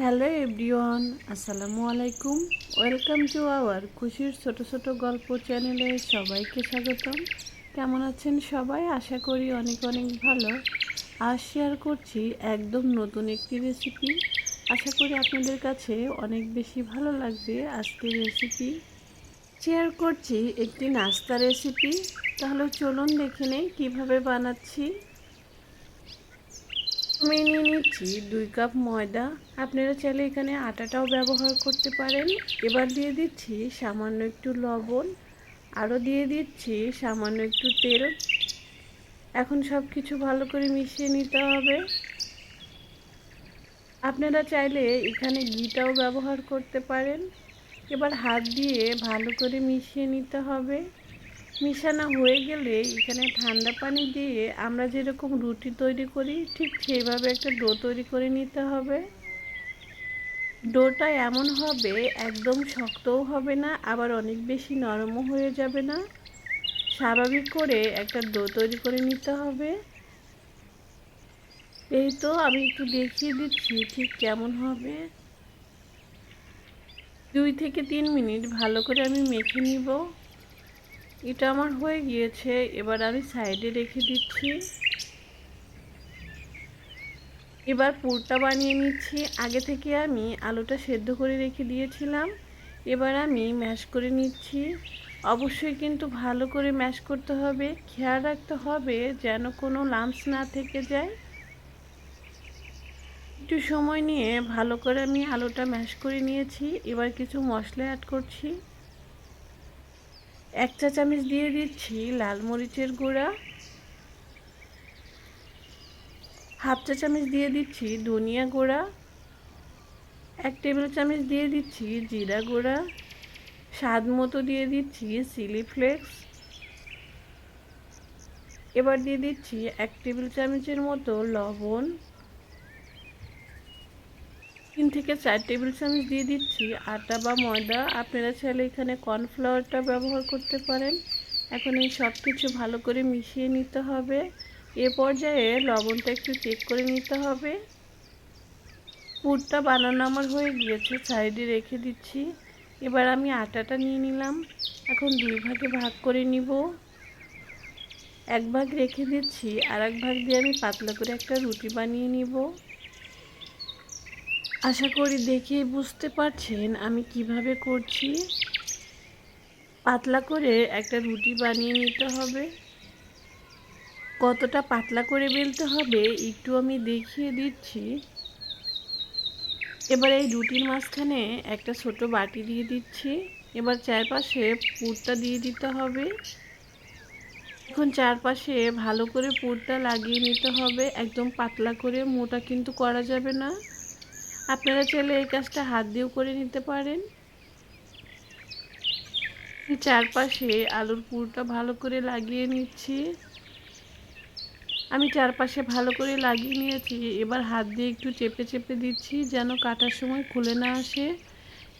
Hello everyone, আসসালামু আলাইকুম। Welcome to our খুশির ছোট ছোট গল্প চ্যানেলে সবাইকে স্বাগতম। কেমন আছেন সবাই? আশা করি অনেক অনেক ভালো। আজ শেয়ার করছি একদম নতুন একটি রেসিপি আশা করি আপনাদের কাছে অনেক বেশি ভালো লাগবে আজকের রেসিপি শেয়ার করছি একটি নাস্তা রেসিপি তাহলে চলুন দেখে নেই কীভাবে বানাচ্ছি। আমি নিয়ে নিচ্ছি দুই কাপ ময়দা। আপনারা চাইলে এখানে আটাটাও ব্যবহার করতে পারেন। এবার দিয়ে দিচ্ছি সামান্য একটু লবণ। আরও দিয়ে দিচ্ছি সামান্য একটু তেল। এখন সব কিছু ভালো করে মিশিয়ে নিতে হবে। আপনারা চাইলে এখানে ঘিটাও ব্যবহার করতে পারেন। এবার হাত দিয়ে ভালো করে মিশিয়ে নিতে হবে। মিশানো হয়ে গেলে এখানে ঠান্ডা পানি দিয়ে আমরা যেরকম রুটি তৈরি করি, ঠিক সেইভাবে একটা ডো তৈরি করে নিতে হবে। ডোটা এমন হবে, একদম শক্তও হবে না, আবার অনেক বেশি নরমও হয়ে যাবে না। স্বাভাবিক করে একটা ডো তৈরি করে নিতে হবে। এই তো আমি একটু দেখিয়ে দিচ্ছি ঠিক কেমন হবে। দুই থেকে তিন মিনিট ভালো করে আমি মেখে নিব। এটা আমার হয়ে গিয়েছে। এবার আমি সাইডে রেখে দিচ্ছি। এবার পুরটা বানিয়ে নিচ্ছি। আগে থেকে আমি আলুটা সেদ্ধ করে রেখে দিয়েছিলাম। এবার আমি ম্যাশ করে নিচ্ছি। অবশ্যই কিন্তু ভালো করে ম্যাশ করতে হবে। খেয়াল রাখতে হবে যেন কোনো লাম্পস না থেকে যায়। একটু সময় নিয়ে ভালো করে আমি আলুটা ম্যাশ করে নিয়েছি। এবার কিছু মশলা অ্যাড করছি। এক চা চামচ দিয়ে দিচ্ছি লাল মরিচের গুঁড়া। হাফ চা চামচ দিয়ে দিচ্ছি ধনিয়া গুঁড়া। এক টেবিল চামচ দিয়ে দিচ্ছি জিরা গুঁড়া। স্বাদ মতো দিয়ে দিচ্ছি চিলি ফ্লেক্স। এবার দিয়ে দিচ্ছি এক টেবিল চামচের মতো লবণ। তিন থেকে চার টেবিল চামচ দিয়ে দিচ্ছি। আটা বা ময়দা। আপনারা চাইলে এখানে কর্নফ্লাওয়ারটা ব্যবহার করতে পারেন। এখন এই সব কিছু ভালো করে মিশিয়ে নিতে হবে। এ পর্যায়ে লবণটা একটু চেক করে নিতে হবে। পুরটা বানানো আমার হয়ে গিয়েছে, সাইডে রেখে দিচ্ছি। এবার আমি আটাটা নিয়ে নিলাম। এখন দুই ভাগে ভাগ করে নিব। এক ভাগ রেখে দিচ্ছি আর এক ভাগ দিয়ে আমি পাতলা করে একটা রুটি বানিয়ে নিব। আশা করি দেখে বুঝতে পারছেন আমি কীভাবে করছি। পাতলা করে একটা রুটি বানিয়ে নিতে হবে। কতটা পাতলা করে বেলতে হবে একটু আমি দেখিয়ে দিচ্ছি। এবার এই রুটির মাঝখানে একটা ছোট বাটি দিয়ে দিচ্ছি। এবার চারপাশে পুরটা দিয়ে দিতে হবে। এখন চারপাশে ভালো করে পুরটা লাগিয়ে নিতে হবে। একদম পাতলা করে মোটা কিন্তু করা যাবে না। আপনারা চাইলে এই কাজটা হাত দিয়েও করে নিতে পারেন। চারপাশে আলুর পুরটা ভালো করে লাগিয়ে নিচ্ছি। আমি চারপাশে ভালো করে লাগিয়ে নিয়েছি। এবার হাত দিয়ে একটু চেপে চেপে দিচ্ছি যেন কাটার সময় খুলে না আসে।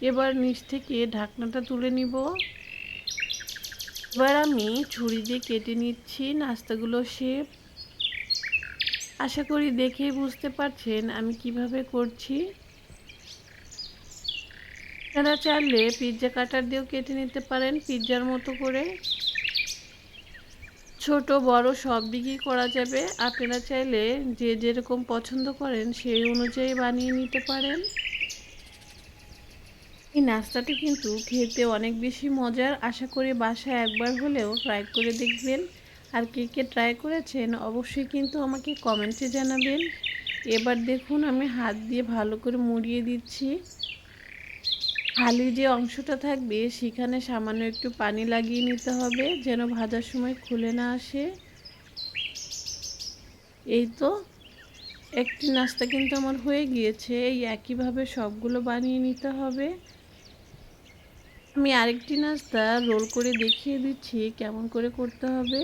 এবার নিচ থেকে ঢাকনাটা তুলে নিব। এবার আমি ছুরি দিয়ে কেটে নিচ্ছি, নাস্তাগুলো শেপ আশা করি দেখেই বুঝতে পারছেন আমি কীভাবে করছি। আপনারা চাইলে পিৎজা কাটার দিয়েও কেটে নিতে পারেন পিৎজার মতো করে। ছোট, বড় সব দিকেই করা যাবে। আপনারা চাইলে যে যেরকম পছন্দ করেন সেই অনুযায়ী বানিয়ে নিতে পারেন। এই নাস্তাটি কিন্তু খেতে অনেক বেশি মজার। আশা করি বাসায় একবার হলেও ট্রাই করে দেখবেন। আর কে কে ট্রাই করেছেন অবশ্যই কিন্তু আমাকে কমেন্টে জানাবেন। এবার দেখুন আমি হাত দিয়ে ভালো করে মুড়িয়ে দিচ্ছি। খালি যে অংশটা থাকবে সেখানে সামান্য একটু পানি লাগিয়ে নিতে হবে যেন ভাজার সময় খুলে না আসে। এই তো একটি নাস্তা কিন্তু আমার হয়ে গিয়েছে, এই একইভাবে সবগুলো বানিয়ে নিতে হবে। আমি আরেকটি নাস্তা রোল করে দেখিয়ে দিচ্ছি, কেমন করে করতে হবে।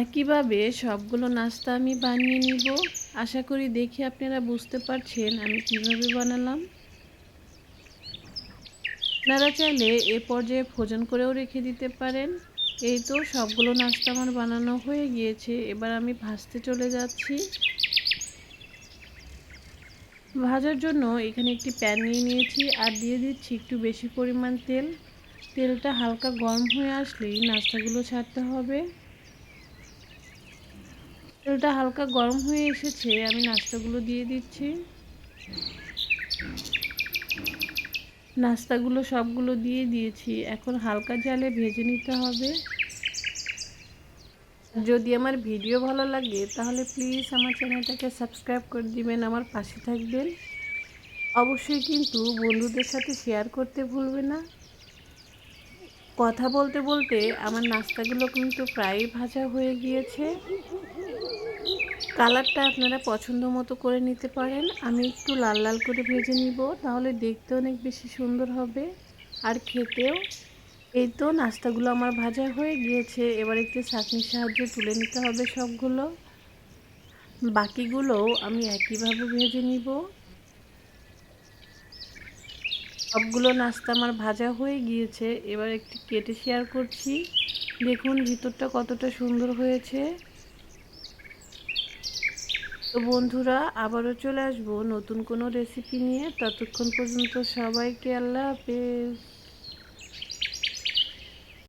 একইভাবে সবগুলো নাস্তা আমি বানিয়ে নিব। আশা করি দেখে আপনারা বুঝতে পারছেন আমি কীভাবে বানালাম। আপনারা চাইলে এ পর্যায়ে ভোজন করেও রেখে দিতে পারেন। এই তো সবগুলো নাস্তা আমার বানানো হয়ে গিয়েছে। এবার আমি ভাজতে চলে যাচ্ছি। ভাজার জন্য এখানে একটি প্যান নিয়ে নিয়েছি আর দিয়ে দিচ্ছি একটু বেশি পরিমাণ তেল। তেলটা হালকা গরম হয়ে আসলেই নাস্তাগুলো ছাড়তে হবে। তেলটা হালকা গরম হয়ে এসেছে, আমি নাস্তাগুলো দিয়ে দিচ্ছি। নাস্তাগুলো সবগুলো দিয়ে দিয়েছি, এখন হালকা জালে ভেজে নিতে হবে। যদি আমার ভিডিও ভালো লাগে, তাহলে প্লিজ আমার চ্যানেলটাকে সাবস্ক্রাইব করে দিবেন, আমার পাশে থাকবেন। অবশ্যই কিন্তু বন্ধুদের সাথে শেয়ার করতে ভুলবে না। কথা বলতে বলতে আমার নাস্তাগুলো কিন্তু প্রায়ই ভাজা হয়ে গিয়েছে। কালারটা আপনারা পছন্দ মতো করে নিতে পারেন। আমি একটু লাল লাল করে ভেজে নিব, তাহলে দেখতে অনেক বেশি সুন্দর হবে। আর খেতেও এই তো নাস্তাগুলো আমার ভাজা হয়ে গিয়েছে। এবার একটু চাটনির সাহায্যে তুলে নিতে হবে সবগুলো। বাকিগুলোও আমি একইভাবে ভেজে নিব। সবগুলো নাস্তা আমার ভাজা হয়ে গিয়েছে। এবার একটি কেটে শেয়ার করছি। দেখুন ভিতরটা কতটা সুন্দর হয়েছে। তো বন্ধুরা, আবারও চলে আসব নতুন কোনো রেসিপি নিয়ে। ততক্ষণ পর্যন্ত সবাইকে আল্লাহ হাফেজ।